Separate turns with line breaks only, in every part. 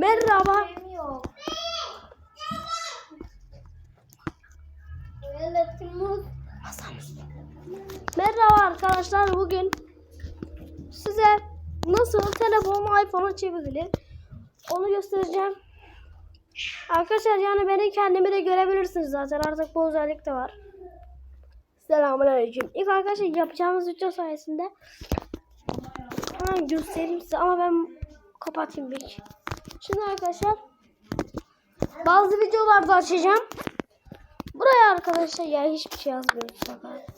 Merhaba. Merhaba arkadaşlar. Bugün size nasıl telefonu iPhone'a çevirilir onu göstereceğim. Arkadaşlar yani beni kendimi de görebilirsiniz zaten. Artık bu özellik de var. Selamünaleyküm. İlk arkadaşlar yapacağımız video sayesinde hemen göstereyim size ama ben kapatayım bir. Şimdi arkadaşlar bazı videolarda açacağım. Buraya arkadaşlar ya hiçbir şey yazmıyoruz fakat.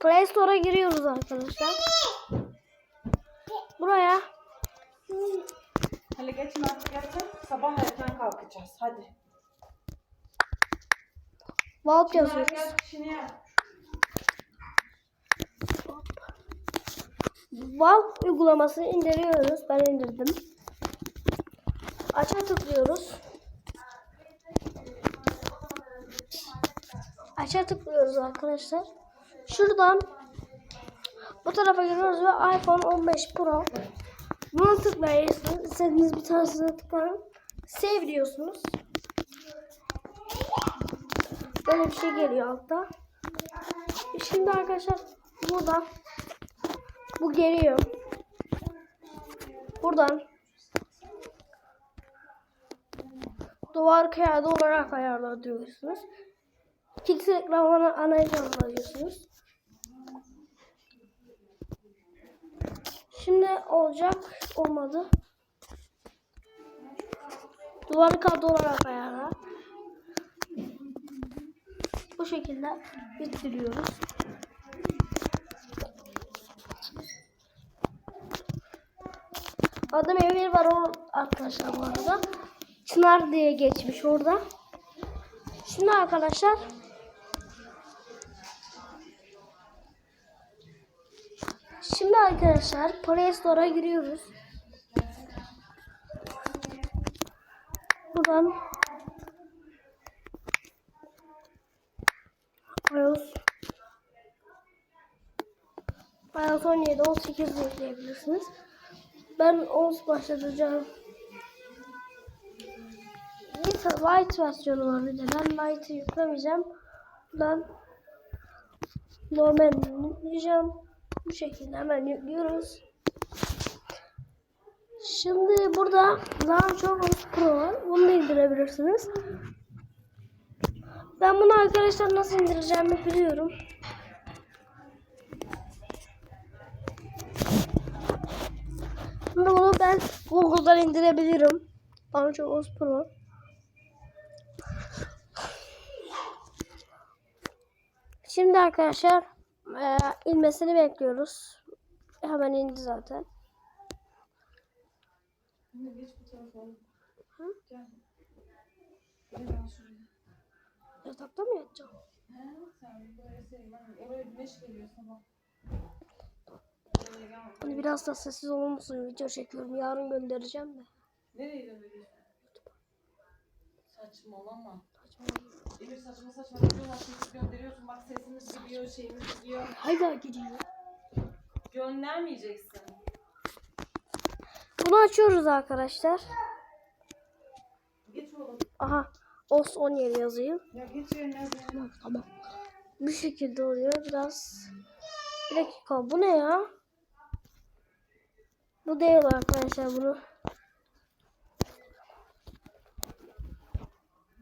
Play Store'a giriyoruz arkadaşlar. Buraya
Hele geçin artık yatın. Sabah erken kalkacağız. Hadi. Çınar
yazıyoruz.
gel işini yap.
Vault uygulamasını indiriyoruz. Ben indirdim. Aça tıklıyoruz. Aça tıklıyoruz arkadaşlar. Şuradan bu tarafa giriyoruz ve iPhone 15 Pro. Bunu tıklayıyorsunuz. İstediğiniz bir tanesine tıklayın. Save diyorsunuz. Böyle bir şey geliyor altta. Şimdi arkadaşlar burada bu geliyor. Buradan duvar kağıdı olarak ayarlıyorsunuz. Fix ekranına ana ekranına alıyorsunuz. Şimdi olacak olmadı. Duvar kağıdı olarak ayarla. Bu şekilde bitiriyoruz. Adım Emir var o arkadaşlar bu arada. Çınar diye geçmiş orada. Şimdi arkadaşlar Şimdi arkadaşlar Play Store'a giriyoruz. Buradan iOS iOS 17 18 yükleyebilirsiniz. Ben OS başlatacağım. Neyse Lite versiyonu var bir de. Ben Lite'ı yüklemeyeceğim. Ben normal yükleyeceğim. Bu şekilde hemen yüklüyoruz. Şimdi burada Launcher OS Pro var. Bunu da indirebilirsiniz. Ben bunu arkadaşlar nasıl indireceğimi biliyorum. Şimdi bunu ben Google'dan indirebilirim. Launcher OS Pro. Şimdi arkadaşlar eee, inmesini bekliyoruz. Hemen indi zaten. Yatakta mı yatacağım?
He sen böyle. Ben oraya güneş geliyor sabah.
Hani biraz da sessiz olur musun? Video çekiyorum. Yarın göndereceğim de.
Nereye gönderiyorsun? Saçmalama. Emir saçma saçma videolar çekip gönderiyorsun. Bak sesimiz gidiyor, şeyimiz gidiyor.
Hala gidiyor.
Göndermeyeceksin.
Bunu açıyoruz arkadaşlar.
Geç oğlum.
Aha. OS 17 yazayım.
Ya geç yerine.
Tamam tamam. Bu şekilde oluyor. Biraz. Bir dakika. Bu ne ya? Bu değil arkadaşlar bunu.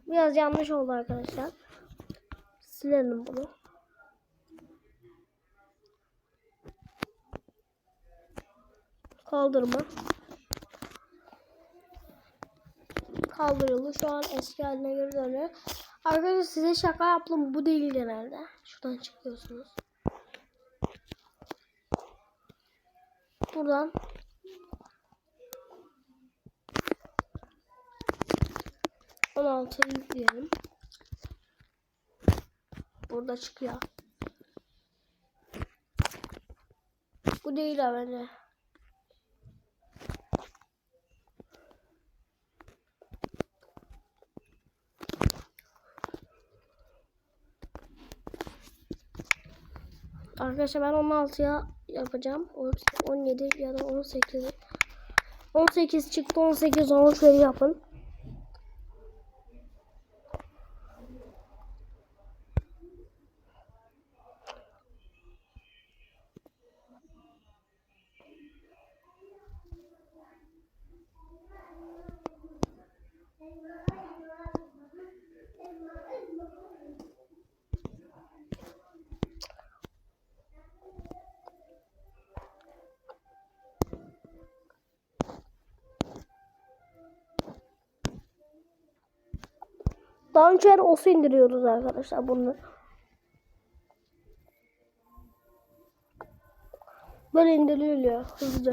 Biraz yanlış oldu arkadaşlar. Silelim bunu. Kaldırma. Kaldırıldı. Şu an eski haline geri dönüyor. Arkadaşlar size şaka yaptım. Bu değil genelde. Şuradan çıkıyorsunuz. Buradan on altı yükleyelim. Burada çıkıyor. Bu değil ha bence. Arkadaşlar ben 16'ya yapacağım. 17 ya da 18. 18 çıktı 18 13 veri yapın. Daha önce OS'u indiriyoruz arkadaşlar bunu. Böyle indiriliyor hızlıca.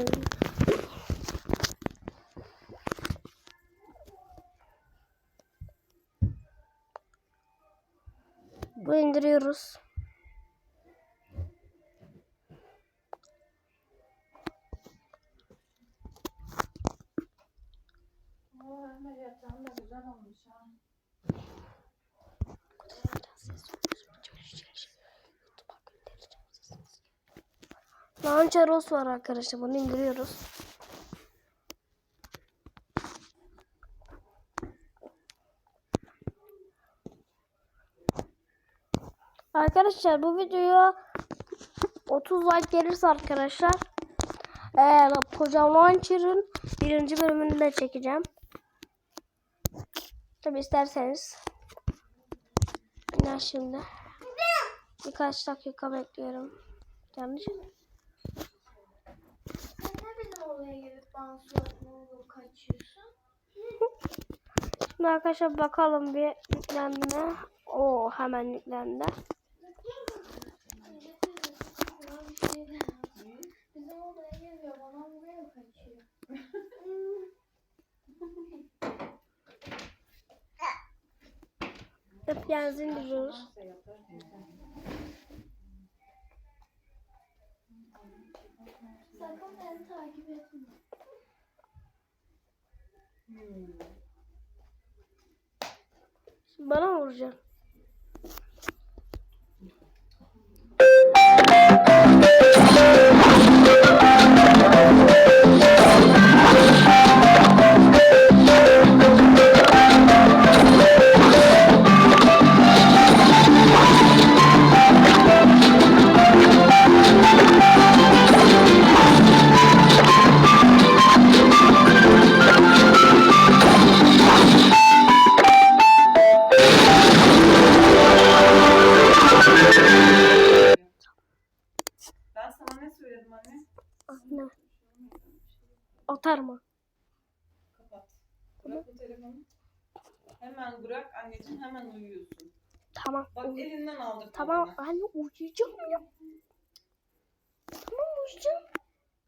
Bu indiriyoruz.
Da güzel olmuş ha.
Launcher OS var arkadaşlar. Bunu indiriyoruz. Arkadaşlar bu videoya 30 like gelirse arkadaşlar eee Hocam Launcher'ın birinci bölümünü de çekeceğim. Tabi isterseniz. Ya şimdi. Birkaç dakika bekliyorum. Yanlış mı?
Sen ne bizim oraya gelip bana suratına vurup kaçıyorsun?
Şimdi arkadaşlar bakalım bir yüklendi mi? Oo hemen yüklendi. Hep yazı indiriyoruz.
Sakın beni takip etme.
Bana mı vuracaksın?
Hemen bırak anneciğim hemen uyuyorsun.
Tamam.
Bak elinden aldır.
Tamam
telefonu.
anne uyuyacağım ya. Tamam uyuyacağım.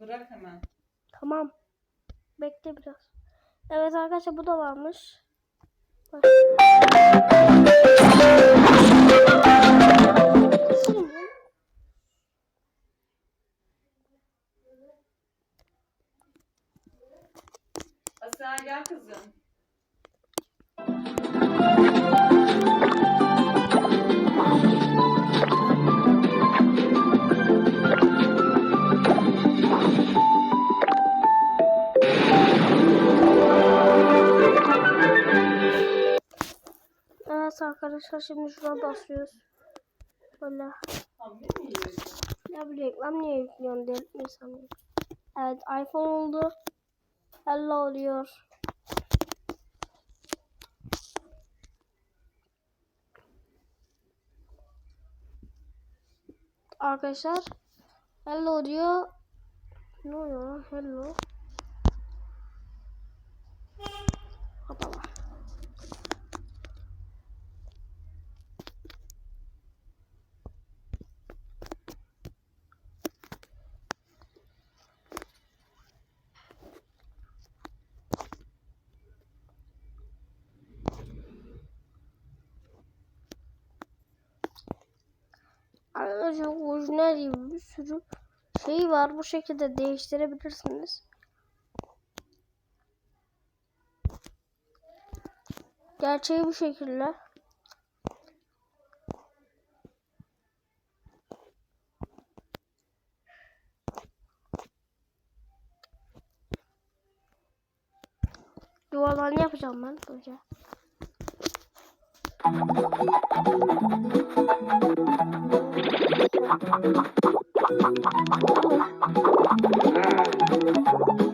Bırak hemen.
Tamam. Bekle biraz. Evet arkadaşlar bu da varmış. Bak.
Gel kızım.
Evet arkadaşlar şimdi şuna basıyoruz. Böyle. Ya bir reklam niye yüklüyorsun delirtmiyorsam ya. Evet iPhone oldu. Hello oluyor. Arkadaşlar hello diyor. Ne oluyor lan hello? Kapalı. bir sürü şey var. Bu şekilde değiştirebilirsiniz. Gerçeği bu şekilde. Duvarlarını yapacağım ben. Böyle önce. yapmak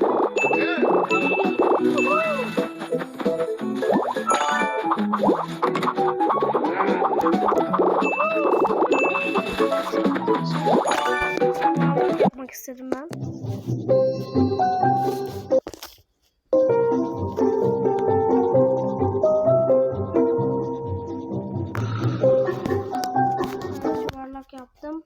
yaptım.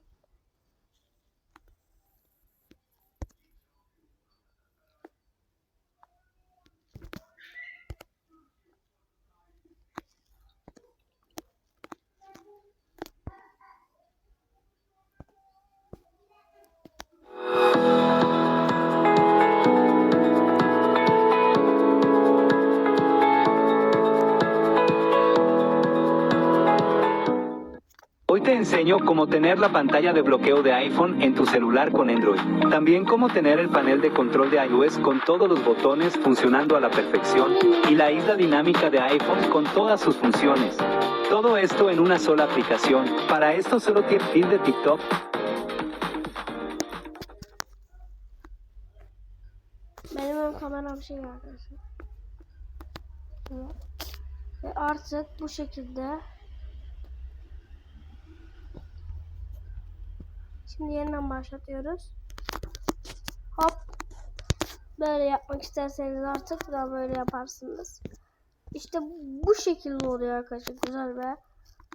Enseño cómo tener la pantalla de bloqueo de iPhone en tu celular con Android. También cómo tener el panel de control de iOS con todos los botones funcionando a la perfección y la isla dinámica de iPhone con todas sus funciones. Todo esto en una sola aplicación. Para esto solo tienes feed de TikTok,
Şimdi yeniden başlatıyoruz. Hop. Böyle yapmak isterseniz artık da böyle yaparsınız. İşte bu şekilde oluyor arkadaşlar. Güzel ve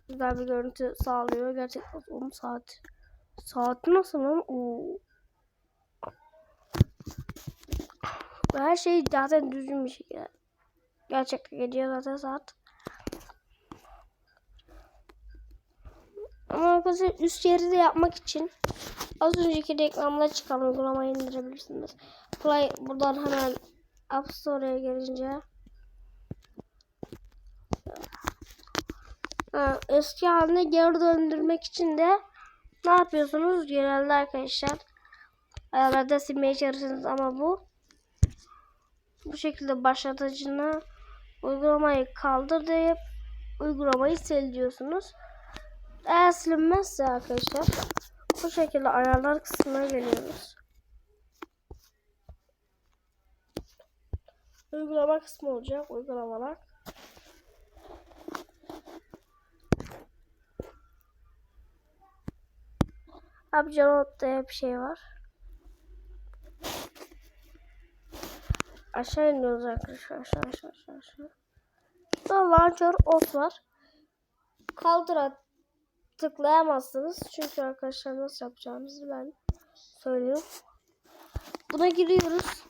güzel bir görüntü sağlıyor. Gerçekten 10 saat. Saat nasıl lan? Oo. Her şey zaten düzgün bir şekilde. Gerçekten geliyor zaten saat. Ama arkadaşlar üst yeri de yapmak için az önceki reklamda çıkan uygulamayı indirebilirsiniz. Play buradan hemen App Store'ya gelince eski haline geri döndürmek için de ne yapıyorsunuz? Genelde arkadaşlar ayarlarda silmeye çalışırsınız ama bu bu şekilde başlatıcına uygulamayı kaldır deyip uygulamayı sil diyorsunuz. Eğer silinmezse arkadaşlar bu şekilde ayarlar kısmına geliyoruz. Uygulama kısmı olacak. Uygulamalar. Abi diye bir şey var. Aşağı iniyoruz arkadaşlar. Aşağı aşağı aşağı aşağı. Sonra launcher ot var. Kaldıra tıklayamazsınız. Çünkü arkadaşlar nasıl yapacağımızı ben söyleyeyim. Buna giriyoruz.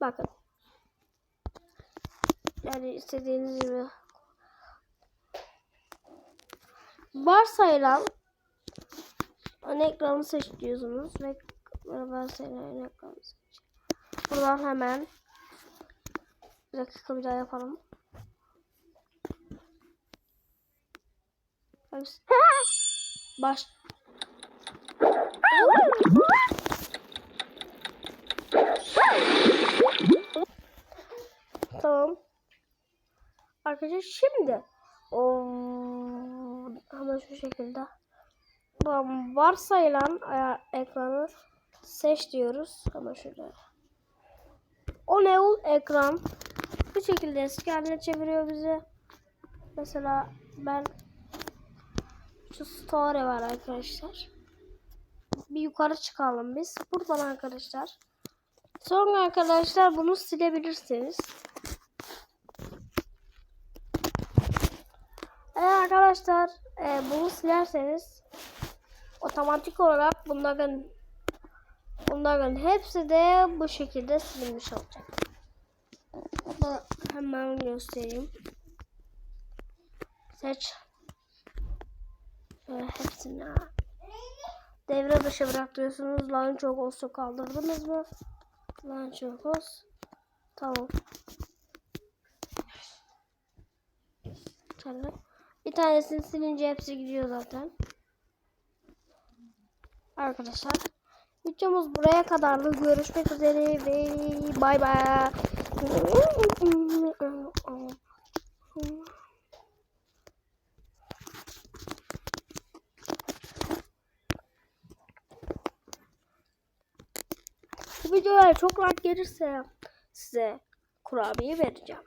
Bakın. Yani istediğiniz gibi varsayılan ön ekranı seç diyorsunuz ve varsayılan ekranı seç. Buradan hemen bir dakika bir daha yapalım. Baş. Tamam. Arkadaşlar şimdi o hemen şu şekilde Tamam, varsayılan aya- ekranı seç diyoruz. Ama şurada. O ne ol ekran bu şekilde eski haline çeviriyor bizi. Mesela ben şu story var arkadaşlar. Bir yukarı çıkalım biz. Buradan arkadaşlar. Sonra arkadaşlar bunu silebilirsiniz. Eğer arkadaşlar e, bunu silerseniz otomatik olarak bunların bunların hepsi de bu şekilde silinmiş olacak. Bunu hemen göstereyim. Seç. Şöyle hepsini devre dışı bırakıyorsunuz. Çok olsa kaldırdınız mı? Çok olsun. Tamam. Şöyle. Bir tanesini silince hepsi gidiyor zaten. Arkadaşlar. Videomuz buraya kadardı. Görüşmek üzere ve bay bay. Bu videoya çok like gelirse size kurabiye vereceğim.